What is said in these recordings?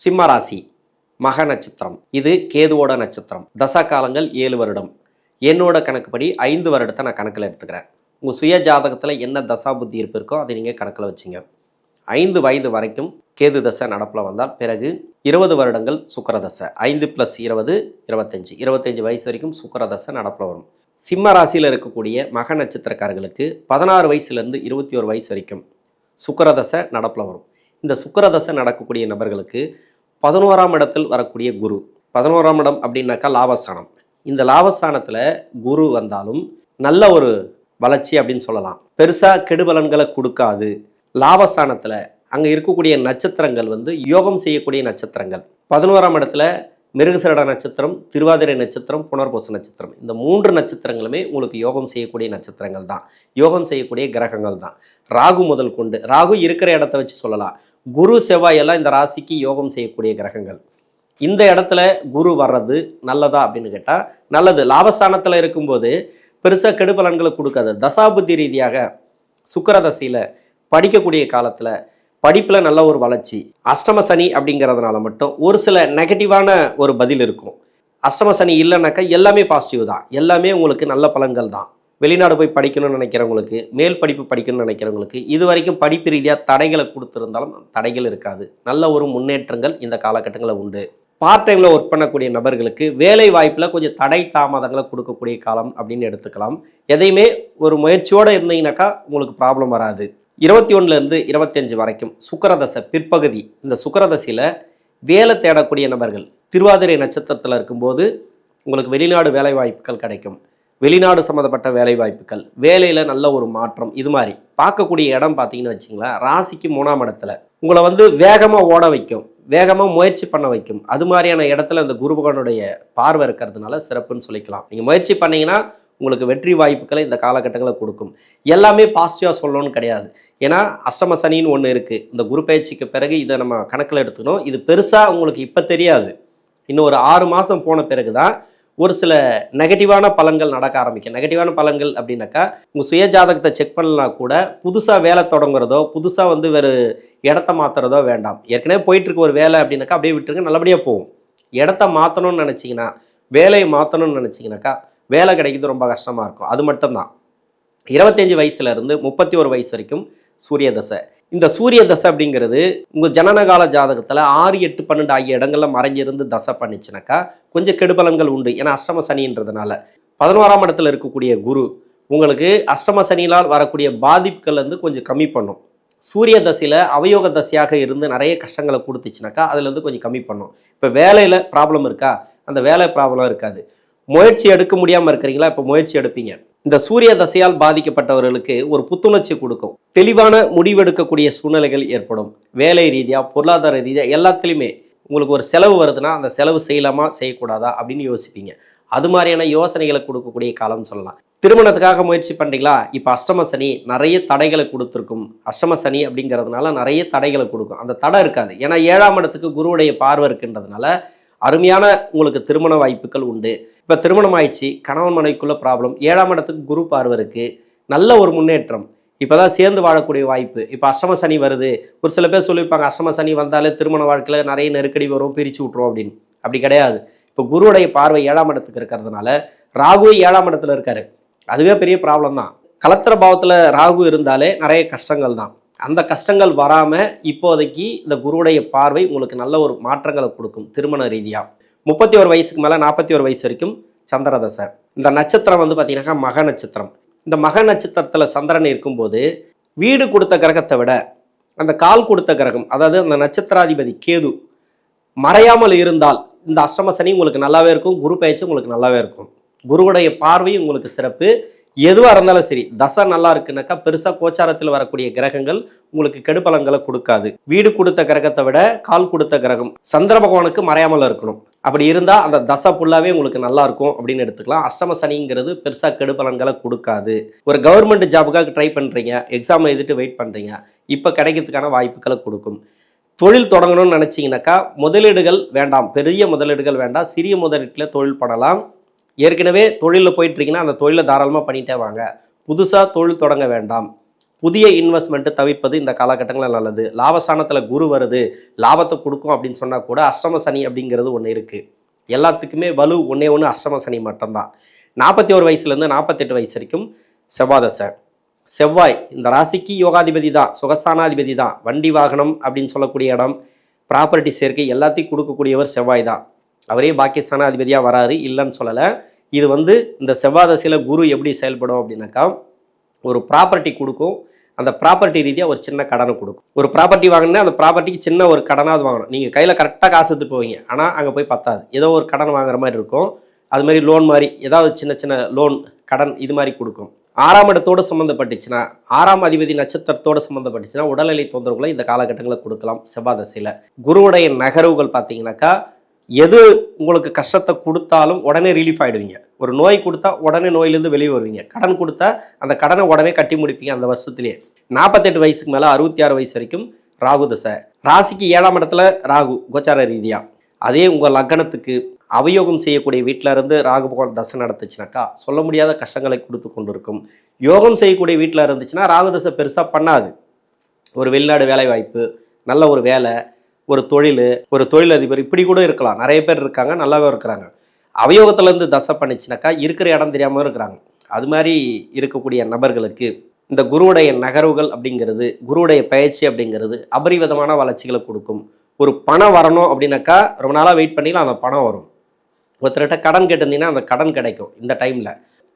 சிம்மராசி மக நட்சத்திரம். இது கேதுவோட நட்சத்திரம். தசா காலங்கள் ஏழு வருடம். என்னோட கணக்குப்படி ஐந்து வருடத்தை நான் கணக்கில் எடுத்துக்கிறேன். உங்கள் சுய ஜாதகத்தில் என்ன தசா புத்தி இருப்பு இருக்கோ அதை நீங்கள் கணக்கில் வச்சுங்க. ஐந்து வயது வரைக்கும் கேது தசை நடப்பில் வந்தால் பிறகு இருபது வருடங்கள் சுக்கர தசை. ஐந்து ப்ளஸ் இருபது இருபத்தஞ்சி. இருபத்தஞ்சி வயசு வரைக்கும் சுக்கர தசை நடப்பில் வரும். சிம்ம ராசியில் இருக்கக்கூடிய மக நட்சத்திரக்காரர்களுக்கு பதினாறு வயசுலேருந்து இருபத்தி ஒரு வயசு வரைக்கும் சுக்கரதசை நடப்பில் வரும். இந்த சுக்கரதசை நடக்கக்கூடிய நபர்களுக்கு பதினோராம் இடத்தில் வரக்கூடிய குரு. பதினோராம் இடம் அப்படின்னாக்கா லாபஸ்தானம். இந்த லாபஸ்தானத்தில் குரு வந்தாலும் நல்ல ஒரு வளர்ச்சி அப்படின்னு சொல்லலாம். பெருசாக கெடுபலன்களை கொடுக்காது. லாபஸ்தானத்தில் அங்கே இருக்கக்கூடிய நட்சத்திரங்கள் வந்து யோகம் செய்யக்கூடிய நட்சத்திரங்கள். பதினோராம் இடத்துல மிருகசரட நட்சத்திரம் திருவாதிரை நட்சத்திரம் புனர்பூச நட்சத்திரம். இந்த மூன்று நட்சத்திரங்களுமே உங்களுக்கு யோகம் செய்யக்கூடிய நட்சத்திரங்கள் தான். யோகம் செய்யக்கூடிய கிரகங்கள் தான். ராகு முதல் கொண்டு ராகு இருக்கிற இடத்த வச்சு சொல்லலாம். குரு செவ்வாய் எல்லாம் இந்த ராசிக்கு யோகம் செய்யக்கூடிய கிரகங்கள். இந்த இடத்துல குரு வர்றது நல்லதா அப்படின்னு கேட்டால் நல்லது. லாபஸ்தானத்தில் இருக்கும்போது பெருசாக கெடுபலன்களை கொடுக்காது. தசாபுத்தி ரீதியாக சுக்கரதசையில் படிக்கக்கூடிய காலத்தில் படிப்பில் நல்ல ஒரு வளர்ச்சி. அஷ்டம சனி அப்படிங்கிறதுனால மட்டும் ஒரு சில நெகட்டிவான ஒரு பதில் இருக்கும். அஷ்டம சனி இல்லைனாக்கா எல்லாமே பாசிட்டிவ் தான். எல்லாமே உங்களுக்கு நல்ல பலன்கள் தான். வெளிநாடு போய் படிக்கணும்னு நினைக்கிறவங்களுக்கு மேல் படிப்பு படிக்கணும்னு நினைக்கிறவங்களுக்கு இது வரைக்கும் படிப்பு ரீதியாக தடைகளை கொடுத்துருந்தாலும் தடைகள் இருக்காது. நல்ல ஒரு முன்னேற்றங்கள் இந்த காலகட்டங்களில் உண்டு. பார்ட் டைமில் ஒர்க் பண்ணக்கூடிய நபர்களுக்கு வேலை வாய்ப்பில் கொஞ்சம் தடை தாமதங்களை கொடுக்கக்கூடிய காலம் அப்படின்னு எடுத்துக்கலாம். எதையுமே ஒரு முயற்சியோடு இருந்தீங்கன்னாக்கா உங்களுக்கு ப்ராப்ளம் வராது. இருபத்தி ஒன்றுலேருந்து இருபத்தஞ்சு வரைக்கும் சுக்கரதசை பிற்பகுதி. இந்த சுக்கரதசையில் வேலை தேடக்கூடிய நபர்கள் திருவாதிரை நட்சத்திரத்தில் இருக்கும்போது உங்களுக்கு வெளிநாடு வேலை வாய்ப்புகள் கிடைக்கும். வெளிநாடு சம்மந்தப்பட்ட வேலை வாய்ப்புகள் வேலையில் நல்ல ஒரு மாற்றம் இது மாதிரி. பார்க்கக்கூடிய இடம் பார்த்தீங்கன்னு வச்சிங்களேன் ராசிக்கு மூணாம் இடத்துல. உங்களை வந்து வேகமாக ஓட வைக்கும் வேகமாக முயற்சி பண்ண வைக்கும். அது மாதிரியான இடத்துல இந்த குருபகனுடைய பார்வை இருக்கிறதுனால சிறப்புன்னு சொல்லிக்கலாம். நீங்கள் முயற்சி பண்ணீங்கன்னா உங்களுக்கு வெற்றி வாய்ப்புகளை இந்த காலகட்டங்களில் கொடுக்கும். எல்லாமே பாசிட்டிவாக சொல்லணும்னு கிடையாது. ஏன்னா அஷ்டம சனின்னு ஒன்று இருக்குது இந்த குரு பயிற்சிக்கு பிறகு இதை நம்ம கணக்கில் எடுத்துக்கணும். இது பெருசாக உங்களுக்கு இப்போ தெரியாது. இன்னும் ஒரு ஆறு மாதம் போன பிறகு தான் ஒரு சில நெகட்டிவான பலன்கள் நடக்க ஆரம்பிக்கும். நெகட்டிவான பலன்கள் அப்படின்னாக்கா உங்கள் சுய ஜாதகத்தை செக் பண்ணலாம் கூட புதுசாக வேலை தொடங்குறதோ புதுசாக வந்து வேறு இடத்த மாற்றுறதோ வேண்டாம். ஏற்கனவே போயிட்டுருக்கு ஒரு வேலை அப்படின்னாக்கா அப்படியே விட்டுருங்க நல்லபடியாக போகும். இடத்த மாற்றணும்னு நினச்சிங்கன்னா வேலையை மாற்றணும்னு நினச்சிங்கனாக்கா வேலை கிடைக்கிறது ரொம்ப கஷ்டமாக இருக்கும். அது மட்டும்தான். இருபத்தஞ்சி வயசுலேருந்து முப்பத்தி ஒரு வயசு வரைக்கும் சூரிய தசை. இந்த சூரிய தசை அப்படிங்கிறது உங்கள் ஜனனகால ஜாதகத்தில் ஆறு எட்டு பன்னெண்டு ஆகிய இடங்களில் மறைஞ்சிருந்து தசை பண்ணிச்சுனாக்கா கொஞ்சம் கெடுபலன்கள் உண்டு. ஏன்னா அஷ்டம சனின்றதுனால. பதினோராம் இடத்துல இருக்கக்கூடிய குரு உங்களுக்கு அஷ்டம சனியினால் வரக்கூடிய பாதிப்புகள் வந்து கொஞ்சம் கம்மி பண்ணும். சூரிய தசையில் அவயோக தசையாக இருந்து நிறைய கஷ்டங்களை கொடுத்துச்சுனாக்கா அதுலேருந்து கொஞ்சம் கம்மி பண்ணும். இப்போ வேலையில் ப்ராப்ளம் இருக்கா? அந்த வேலை ப்ராப்ளம் இருக்காது. முயற்சி எடுக்க முடியாமல் இருக்கிறீங்களா? இப்போ முயற்சி எடுப்பீங்க. இந்த சூரிய தசையால் பாதிக்கப்பட்டவர்களுக்கு ஒரு புத்துணர்ச்சி கொடுக்கும். தெளிவான முடிவெடுக்கக்கூடிய சூழ்நிலைகள் ஏற்படும். வேலை ரீதியாக பொருளாதார ரீதியாக எல்லாத்துலேயுமே உங்களுக்கு ஒரு செலவு வருதுன்னா அந்த செலவு செய்யலாமா செய்யக்கூடாதா அப்படின்னு யோசிப்பீங்க. அது மாதிரியான யோசனைகளை கொடுக்கக்கூடிய காலம்னு சொல்லலாம். திருமணத்துக்காக முயற்சி பண்ணுறீங்களா இப்போ அஷ்டம சனி நிறைய தடைகளை கொடுத்துருக்கும். அஷ்டம சனி அப்படிங்கிறதுனால நிறைய தடைகளை கொடுக்கும். அந்த தடை இருக்காது. ஏன்னா ஏழாம் இடத்துக்கு குருவுடைய பார்வை இருக்குன்றதுனால அருமையான உங்களுக்கு திருமண வாய்ப்புகள் உண்டு. இப்போ திருமணம் ஆயிடுச்சு கணவன் மனைவிக்குள்ள ப்ராப்ளம் ஏழாம் இடத்துக்கு குரு பார்வருக்கு நல்ல ஒரு முன்னேற்றம். இப்போ தான் சேர்ந்து வாழக்கூடிய வாய்ப்பு. இப்போ அஷ்டம சனி வருது. ஒரு சில பேர் சொல்லியிருப்பாங்க அஷ்டம சனி வந்தாலே திருமண வாழ்க்கையில் நிறைய நெருக்கடி வரும் பிரித்து விட்ருவோம் அப்படின்னு. அப்படி கிடையாது. இப்போ குருவுடைய பார்வை ஏழாம் இடத்துக்கு இருக்கிறதுனால ராகு ஏழாம் இடத்துல இருக்காரு. அதுவே பெரிய ப்ராப்ளம் தான். கலத்திர பாவத்தில் ராகு இருந்தாலே நிறைய கஷ்டங்கள் தான் அந்த கஷ்டங்கள் வராமல் இப்போதைக்கு இந்த குருவுடைய பார்வை உங்களுக்கு நல்ல ஒரு மாற்றங்களை கொடுக்கும் திருமண ரீதியாக முப்பத்தி ஒரு வயசுக்கு மேலே நாற்பத்தி ஒரு வயசு வரைக்கும் சந்திரதசை. இந்த நட்சத்திரம் வந்து பார்த்தீங்கன்னா மக நட்சத்திரம். இந்த மக நட்சத்திரத்தில் சந்திரன் இருக்கும்போது வீடு கொடுத்த கிரகத்தை விட அந்த கால் கொடுத்த கிரகம் அதாவது அந்த நட்சத்திராதிபதி கேது மறையாமல் இருந்தால் இந்த அஷ்டம சனி உங்களுக்கு நல்லாவே இருக்கும் குரு பயிற்சி உங்களுக்கு நல்லாவே இருக்கும். குருவுடைய பார்வை உங்களுக்கு சிறப்பு. எதுவாக இருந்தாலும் சரி தசை நல்லா இருக்குனாக்கா பெருசாக கோச்சாரத்தில் வரக்கூடிய கிரகங்கள் உங்களுக்கு கெடுபலன்களை கொடுக்காது. வீடு கொடுத்த கிரகத்தை விட கால் கொடுத்த கிரகம் சந்திர பகவானுக்கு மறையாமல் இருக்கணும். அப்படி இருந்தால் அந்த தசை ஃபுல்லாகவே உங்களுக்கு நல்லா இருக்கும் அப்படின்னு எடுத்துக்கலாம். அஷ்டம சனிங்கிறது பெருசாக கெடுபலன்களை கொடுக்காது. ஒரு கவர்மெண்ட் ஜாபுக்காக ட்ரை பண்ணுறீங்க எக்ஸாம் எழுதிட்டு வெயிட் பண்ணுறீங்க இப்போ கிடைக்கிறதுக்கான வாய்ப்புகளை கொடுக்கும். தொழில் தொடங்கணும்னு நினச்சிங்கனாக்கா முதலீடுகள் வேண்டாம். பெரிய முதலீடுகள் வேண்டாம். சிறிய முதலீட்டில் தொழில் பண்ணலாம். ஏற்கனவே தொழிலில் போயிட்டுருக்கீங்கன்னா அந்த தொழிலை தாராளமாக பண்ணிட்டே வாங்க. புதுசாக தொழில் தொடங்க வேண்டாம். புதிய இன்வெஸ்ட்மெண்ட்டு தவிர்ப்பது இந்த காலகட்டங்களில் நல்லது. லாபஸ்தானத்தில் குரு வருது. லாபத்தை கொடுக்கும் அப்படின்னு சொன்னால் கூட அஷ்டம சனி அப்படிங்கிறது ஒன்று இருக்குது எல்லாத்துக்குமே வலு ஒன்றே ஒன்று அஷ்டம சனி மட்டும்தான். நாற்பத்தி ஒரு வயசுலேருந்து நாற்பத்தெட்டு வயசு வரைக்கும் செவ்வாதசை. செவ்வாய் இந்த ராசிக்கு யோகாதிபதி தான். சுகஸ்தானாதிபதி தான். வண்டி வாகனம் அப்படின்னு சொல்லக்கூடிய இடம். ப்ராப்பர்ட்டி சேர்க்கை எல்லாத்தையும் கொடுக்கக்கூடியவர் செவ்வாய் தான். அவரே பாக்கியஸ்தானாதிபதியாக வராரு இல்லைன்னு சொல்லலை. இது வந்து இந்த செவ்வாதசையில் குரு எப்படி செயல்படும் அப்படின்னாக்கா ஒரு ப்ராப்பர்ட்டி கொடுக்கும். அந்த ப்ராப்பர்ட்டி ரீதியாக ஒரு சின்ன கடனை கொடுக்கும். ஒரு ப்ராப்பர்ட்டி வாங்கினா அந்த ப்ராப்பர்ட்டிக்கு சின்ன ஒரு கடனாவது வாங்கணும். நீங்கள் கையில் கரெக்டாக காசு எடுத்து போவீங்க. ஆனால் அங்கே போய் பத்தாது. ஏதோ ஒரு கடன் வாங்குற மாதிரி இருக்கும். அது மாதிரி லோன் மாதிரி ஏதாவது சின்ன சின்ன லோன் கடன் இது மாதிரி கொடுக்கும். ஆறாம் இடத்தோடு சம்மந்தப்பட்டுச்சுன்னா ஆறாம் அதிபதி நட்சத்திரத்தோடு சம்மந்தப்பட்டுச்சுன்னா உடல்நிலை தொந்தரவுகளை இந்த காலகட்டங்களில் கொடுக்கலாம் செவ்வாதசையில். குருவுடைய நகர்வுகள் பார்த்தீங்கன்னாக்கா எது உங்களுக்கு கஷ்டத்தை கொடுத்தாலும் உடனே ரிலீஃப் ஆகிடுவீங்க ஒரு நோய் கொடுத்தா உடனே நோயிலேருந்து வெளியே வருவீங்க. கடன் கொடுத்தா அந்த கடனை உடனே கட்டி முடிப்பீங்க அந்த வருஷத்துலேயே. நாற்பத்தெட்டு வயசுக்கு மேலே அறுபத்தி ஆறு வயசு வரைக்கும் ராகு தசை. ராசிக்கு ஏழாம் இடத்துல ராகு கோச்சார ரீதியாக அதே உங்கள் லக்னத்துக்கு அவயோகம் செய்யக்கூடிய வீட்டில் இருந்து ராகு பகவான் தசை நடத்துச்சுனாக்கா சொல்ல முடியாத கஷ்டங்களை கொடுத்து கொண்டு இருக்கும் யோகம் செய்யக்கூடிய வீட்டில் இருந்துச்சுன்னா ராகு தசை பெருசாக பண்ணாது. ஒரு வெளிநாடு வேலை வாய்ப்பு நல்ல ஒரு வேலை ஒரு தொழில் ஒரு தொழிலதிபர் இப்படி கூட இருக்கலாம். நிறைய பேர் இருக்காங்க நல்லாவே இருக்கிறாங்க. அவயோகத்திலேருந்து தசை பண்ணிச்சுனாக்கா இருக்கிற இடம் தெரியாமல் இருக்கிறாங்க. அது மாதிரி இருக்கக்கூடிய நபர்களுக்கு இந்த குருவுடைய நகர்வுகள் அப்படிங்கிறது குருவுடைய பயிற்சி அப்படிங்கிறது அபரிவிதமான வளர்ச்சிகளை கொடுக்கும். ஒரு பணம் வரணும் அப்படின்னாக்கா ரொம்ப நாளாக வெயிட் பண்ணிலாம் அந்த பணம் வரும். ஒருத்தர்கிட்ட கடன் கேட்டிருந்தீங்கன்னா அந்த கடன் கிடைக்கும் இந்த டைமில்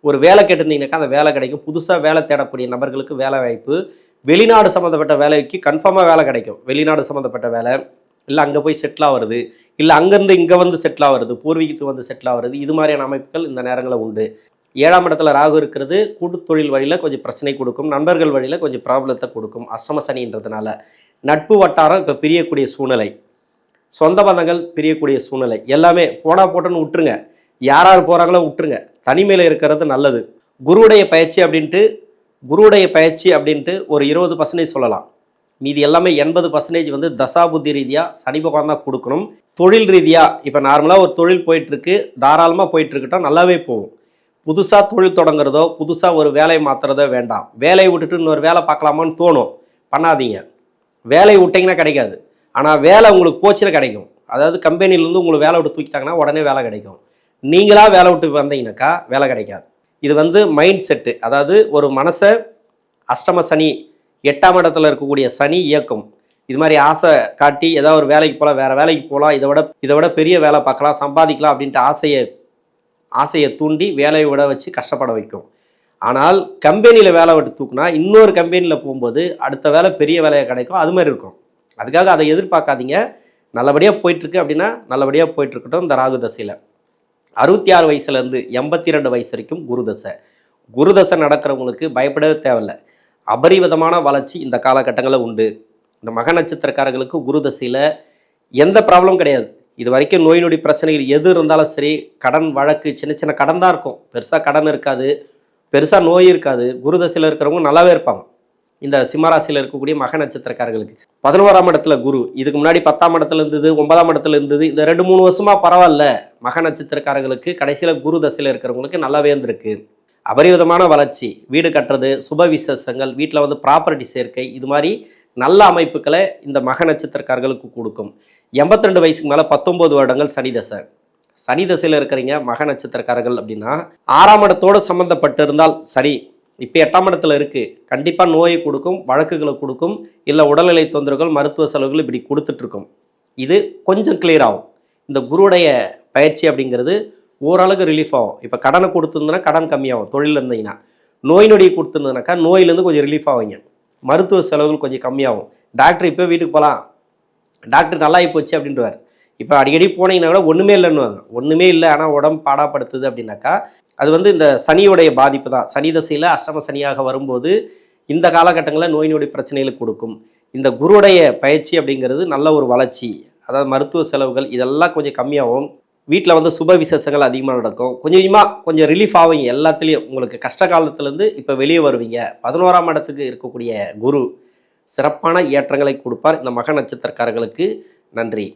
ஒரு வேலை கேட்டிருந்தீங்கன்னாக்கா அந்த வேலை கிடைக்கும். புதுசாக வேலை தேடக்கூடிய நபர்களுக்கு வேலை வாய்ப்பு. வெளிநாடு சம்மந்தப்பட்ட வேலைக்கு கன்ஃபார்மாக வேலை கிடைக்கும். வெளிநாடு சம்மந்தப்பட்ட வேலை. இல்லை அங்கே போய் செட்டில் ஆகிறது இல்லை அங்கேருந்து இங்கே வந்து செட்டில் ஆகிறது பூர்வீகத்துக்கு வந்து செட்டில் ஆகிறது இது மாதிரியான அமைப்புகள் இந்த நேரங்களில் உண்டு. ஏழாம் இடத்துல ராகு இருக்கிறது கூட்டு தொழில் வழியில் கொஞ்சம் பிரச்சனை கொடுக்கும் நண்பர்கள் வழியில் கொஞ்சம் ப்ராப்ளத்தை கொடுக்கும் அஷ்டம சனின்றதுனால. நட்பு வட்டாரம் இப்போ பிரியக்கூடிய சூழ்நிலை. சொந்த பந்தங்கள் பிரியக்கூடிய சூழ்நிலை. எல்லாமே போடா போட்டோன்னு விட்டுருங்க யார் யார் போகிறாங்களோ விட்டுருங்க தனிமையில் இருக்கிறது நல்லது. குருவுடைய பயிற்சி அப்படின்ட்டு குருவுடைய பயிற்சி அப்படின்ட்டு ஒரு இருபது பர்சன்டேஜ் சொல்லலாம். மீதி எல்லாமே எண்பது பர்சன்டேஜ் வந்து தசாபுத்தி ரீதியாக சனி பகவான் தான் கொடுக்கணும். தொழில் ரீதியாக இப்போ நார்மலாக ஒரு தொழில் போயிட்டுருக்கு தாராளமாக போயிட்டுருக்கட்டும் நல்லாவே போகும். புதுசாக தொழில் தொடங்குறதோ புதுசாக ஒரு வேலையை மாற்றுறதோ வேண்டாம். வேலையை விட்டுட்டு இன்னொரு வேலை பார்க்கலாமான்னு தோணும். பண்ணாதீங்க. வேலையை விட்டிங்கன்னா கிடைக்காது. ஆனால் வேலை உங்களுக்கு போச்சுன்னா கிடைக்கும். அதாவது கம்பெனிலேருந்து உங்களுக்கு வேலை விட்டு தூக்கிட்டாங்கன்னா உடனே வேலை கிடைக்கும். நீங்களாக வேலை விட்டு வந்தீங்கன்னாக்கா வேலை கிடைக்காது. இது வந்து மைண்ட் செட்டு அதாவது ஒரு மனசை அஷ்டம சனி எட்டாம் இடத்துல இருக்கக்கூடிய சனி இயக்கம். இது மாதிரி ஆசை காட்டி ஏதாவது ஒரு வேலைக்கு போகலாம் வேறு வேலைக்கு போகலாம் இதை விட இதை விட பெரிய வேலை பார்க்கலாம் சம்பாதிக்கலாம் அப்படின்ட்டு ஆசையை ஆசையை தூண்டி வேலையை விட வச்சு கஷ்டப்பட வைக்கும். ஆனால் கம்பெனியில் வேலை விட்டு தூக்குனா இன்னொரு கம்பெனியில் போகும்போது அடுத்த வேலை பெரிய வேலையை கிடைக்கும் அது மாதிரி இருக்கும். அதுக்காக அதை எதிர்பார்க்காதீங்க. நல்லபடியாக போயிட்டுருக்கு அப்படின்னா நல்லபடியாக போயிட்டுருக்கட்டும் இந்த ராகு தசையில். அறுபத்தி ஆறு வயசுலேருந்து எண்பத்தி ரெண்டு வயசு வரைக்கும் குருதசை குருதசை நடக்கிறவங்களுக்கு பயப்படவே தேவையில்லை. அபரிவிதமான வளர்ச்சி இந்த காலகட்டங்களில் உண்டு. இந்த மக நட்சத்திரக்காரர்களுக்கு குருதசையில் எந்த ப்ராப்ளமும் கிடையாது. இது வரைக்கும் நோய் நொடி பிரச்சனைகள் எது இருந்தாலும் சரி கடன் வழக்கு சின்ன சின்ன கடன் தான் இருக்கும். பெருசாக கடன் இருக்காது பெருசாக நோய் இருக்காது. குருதசையில் இருக்கிறவங்க நல்லாவே இருப்பாங்க. இந்த சிம்மராசியில் இருக்கக்கூடிய மக நட்சத்திரக்காரர்களுக்கு. பதினோராம் இடத்துல குரு இதுக்கு முன்னாடி பத்தாம் இடத்துல இருந்தது ஒன்பதாம் இடத்துல இருந்தது இந்த ரெண்டு மூணு வருஷமா பரவாயில்ல. மக நட்சத்திரக்காரர்களுக்கு கடைசியில் குரு தசையில் இருக்கிறவங்களுக்கு நல்லாவே இருந்திருக்கு. அபரிவிதமான வளர்ச்சி வீடு கட்டுறது சுப விசேஷங்கள் வீட்டில் வந்து ப்ராப்பர்ட்டி சேர்க்கை இது மாதிரி நல்ல அமைப்புகளை இந்த மக நட்சத்திரக்காரர்களுக்கு கொடுக்கும். எண்பத்தி ரெண்டு வயசுக்கு மேலே பத்தொம்போது வருடங்கள் சனி தசை. சனி தசையில் இருக்கிறீங்க மக நட்சத்திரக்காரர்கள் அப்படின்னா ஆறாம் இடத்தோடு சம்மந்தப்பட்டு இருந்தால் சரி இப்போ எட்டாம் இடத்துல இருக்குது கண்டிப்பாக நோயை கொடுக்கும் வழக்குகளை கொடுக்கும் இல்லை உடல்நிலை தொந்தரவுகள் மருத்துவ செலவுகள் இப்படி கொடுத்துட்ருக்கும் இது கொஞ்சம் கிளியர் ஆகும். இந்த குருவுடைய பயிற்சி அப்படிங்கிறது ஓரளவுக்கு ரிலீஃப் ஆகும். இப்போ கடனை கொடுத்துருந்தனா கடன் கம்மியாகும் தொழில் இருந்தீங்கன்னா. நோய் நொடியை கொடுத்துருந்ததுனாக்கா நோயிலேருந்து கொஞ்சம் ரிலீஃப் ஆவீங்க. மருத்துவ செலவுகள் கொஞ்சம் கம்மியாகும். டாக்டர் இப்போ வீட்டுக்கு போகலாம் டாக்டர் நல்லா போச்சு அப்படின்றவார் இப்போ அடிக்கடி போனீங்கன்னா கூட ஒன்றுமே இல்லைன்னுவாங்க. ஒன்றுமே இல்லை ஆனால் உடம்பு பாடாப்படுத்துது அப்படின்னாக்கா அது வந்து இந்த சனியுடைய பாதிப்பு தான். சனி தசையில் அஷ்டம சனியாக வரும்போது இந்த காலகட்டங்களில் நோய் நொடி பிரச்சனைகளை கொடுக்கும். இந்த குருடைய பயிற்சி அப்படிங்கிறது நல்ல ஒரு வளர்ச்சி. அதாவது மருத்துவ செலவுகள் இதெல்லாம் கொஞ்சம் கம்மியாகும். வீட்டில் வந்து சுப விசேஷங்கள் அதிகமாக நடக்கும். கொஞ்சம் கொஞ்சமாக கொஞ்சம் ரிலீஃப் ஆவீங்க. எல்லாத்துலேயும் உங்களுக்கு கஷ்ட காலத்துலேருந்து இப்போ வெளியே வருவீங்க. பதினோராம் இடத்துக்கு இருக்கக்கூடிய குரு சிறப்பான ஏற்றங்களை கொடுப்பார். இந்த மக நட்சத்திரக்காரர்களுக்கு நன்றி.